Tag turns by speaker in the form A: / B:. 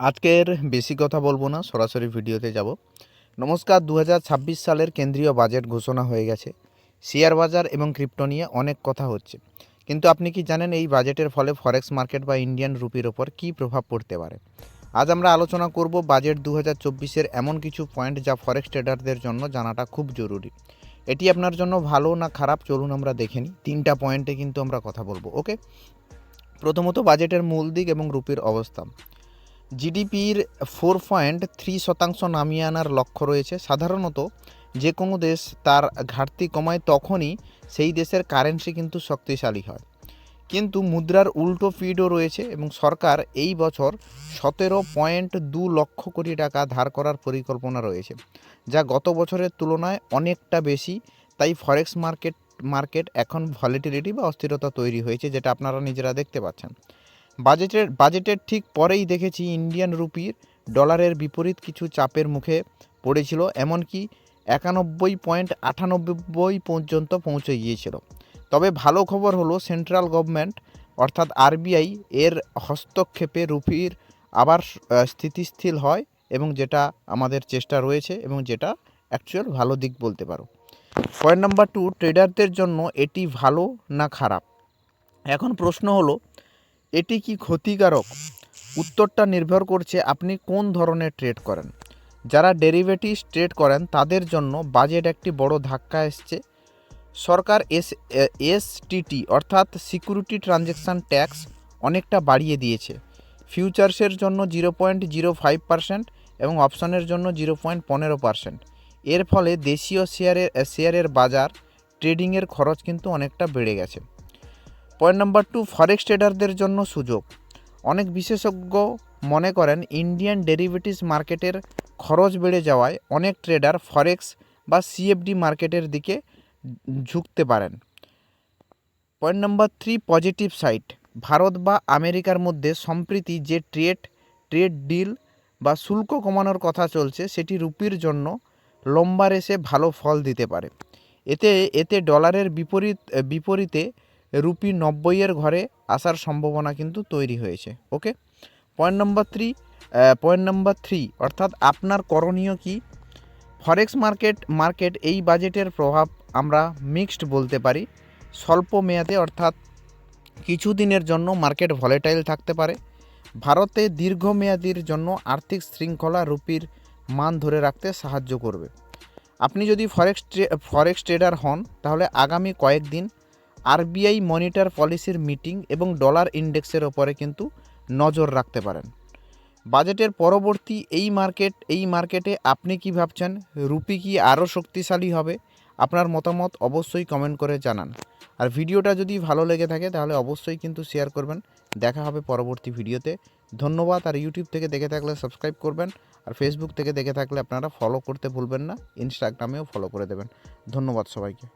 A: আজকের বেশি কথা বলব না, সরাসরি ভিডিওতে যাব। নমস্কার দু হাজার ছাব্বিশ সালের কেন্দ্রীয় বাজেট ঘোষণা হয়ে গেছে। শেয়ার বাজার এবং ক্রিপ্টো নিয়ে অনেক কথা হচ্ছে। কিন্তু আপনি কি জানেন এই বাজেটের ফলে ফরেক্স মার্কেট বা ইন্ডিয়ান রুপির ওপর কী প্রভাব পড়তে পারে? আজ আমরা আলোচনা করব বাজেট দু হাজার এমন কিছু পয়েন্ট যা ফরেক্স ট্রেডারদের জন্য জানাটা খুব জরুরি। এটি আপনার জন্য ভালো না খারাপ চলুন আমরা দেখে নিই। তিনটা পয়েন্টে কিন্তু আমরা কথা বলব, ওকে? প্রথমত বাজেটের মূল দিক এবং রুপির অবস্থা। জিডিপির ফোর পয়েন্ট থ্রি শতাংশ নামিয়ে আনার লক্ষ্য রয়েছে। সাধারণত যে কোনো দেশ তার ঘাটতি কমায় তখনই সেই দেশের কারেন্সি কিন্তু শক্তিশালী হয়। কিন্তু মুদ্রার উল্টো ফিডও রয়েছে এবং সরকার এই বছর সতেরো পয়েন্ট দু লক্ষ কোটি টাকা ধার করার পরিকল্পনা রয়েছে, যা গত বছরের তুলনায় অনেকটা বেশি। তাই ফরেক্স মার্কেট মার্কেট এখন ভলিটিলিটি বা অস্থিরতা তৈরি হয়েছে, যেটা আপনারা নিজেরা দেখতে পাচ্ছেন। বাজেটের বাজেটের ঠিক পরেই দেখেছি ইন্ডিয়ান রুপির ডলারের বিপরীত কিছু চাপের মুখে পড়েছিল, এমনকি একানব্বই পয়েন্ট আটানব্বই পর্যন্ত পৌঁছে গিয়েছিল। তবে ভালো খবর হলো, সেন্ট্রাল গভর্নমেন্ট অর্থাৎ আরবিআই এর হস্তক্ষেপে রুপির আবার স্থিতিশীল হয় এবং যেটা আমাদের চেষ্টা রয়েছে এবং যেটা অ্যাকচুয়াল ভালো দিক বলতে পারো। পয়েন্ট নাম্বার টু ট্রেডারদের জন্য এটি ভালো না খারাপ? এখন প্রশ্ন হলো এটি কি ক্ষতিকারক? উত্তরটা নির্ভর করছে আপনি কোন ধরনের ট্রেড করেন। যারা ডেরিভেটিভস ট্রেড করেন, তাদের জন্য বাজেট একটি বড় ধাক্কা এসছে। সরকার এস এসটিটি অর্থাৎ সিকিউরিটি ট্রানজ্যাকশান ট্যাক্স অনেকটা বাড়িয়ে দিয়েছে। ফিউচার্সের জন্য zero point zero five percent এবং অপশনের জন্য জিরো পয়েন্ট পনেরো পার্সেন্ট এর ফলে দেশীয় শেয়ারের শেয়ারের বাজার ট্রেডিংয়ের খরচ কিন্তু অনেকটা বেড়ে গেছে। পয়েন্ট নাম্বার টু ফরেক্স ট্রেডারদের জন্য সুযোগ। অনেক বিশেষজ্ঞ মনে করেন ইন্ডিয়ান ডেরিভেটিভস মার্কেটের খরচ বেড়ে যাওয়ায় অনেক ট্রেডার ফরেক্স বা সিএফডি মার্কেটের দিকে ঝুঁকতে পারেন। Point number three positive side Bharat বা আমেরিকার মধ্যে সম্প্রীতি যে ট্রেড ট্রেড ডিল বা শুল্ক কমানোর কথা চলছে, সেটি রুপির জন্য লম্বা রেসে ভালো ফল দিতে পারে। এতে এতে ডলারের বিপরীত, বিপরীতে রুপি নব্বইয়ের ঘরে আসার সম্ভাবনা কিন্তু তৈরি হয়েছে okay point number three point number three অর্থাৎ আপনার করণীয় কি? ফরেক্স মার্কেট মার্কেট এই বাজেটের প্রভাব আমরা মিক্সড বলতে পারি। স্বল্প মেয়াদে, অর্থাৎ কিছু দিনের জন্য মার্কেট ভলেটাইল থাকতে পারে। ভারতে দীর্ঘমেয়াদির জন্য আর্থিক শৃঙ্খলা রুপির মান ধরে রাখতে সাহায্য করবে। আপনি যদি ফরেক্স ফরেক্স ট্রেডার হন, তাহলে আগামী কয়েকদিন আরবিআই মনিটর পলিসির মিটিং এবং ডলার ইন্ডেক্সের ওপরে কিন্তু নজর রাখতে পারেন। বাজেটের পরবর্তী এই মার্কেট, এই মার্কেটে আপনি কি ভাবছেন? রুপি কি আরও শক্তিশালী হবে? আপনার মতামত অবশ্যই কমেন্ট করে জানান। আর ভিডিওটা যদি ভালো লেগে থাকে তাহলে অবশ্যই কিন্তু শেয়ার করবেন। দেখা হবে পরবর্তী ভিডিওতে। ধন্যবাদ। আর ইউটিউব থেকে দেখে থাকলে সাবস্ক্রাইব করবেন। আর ফেসবুক থেকে দেখে থাকলে আপনারা ফলো করতে ভুলবেন না। ইনস্টাগ্রামেও ফলো করে দেবেন। ধন্যবাদ সবাইকে।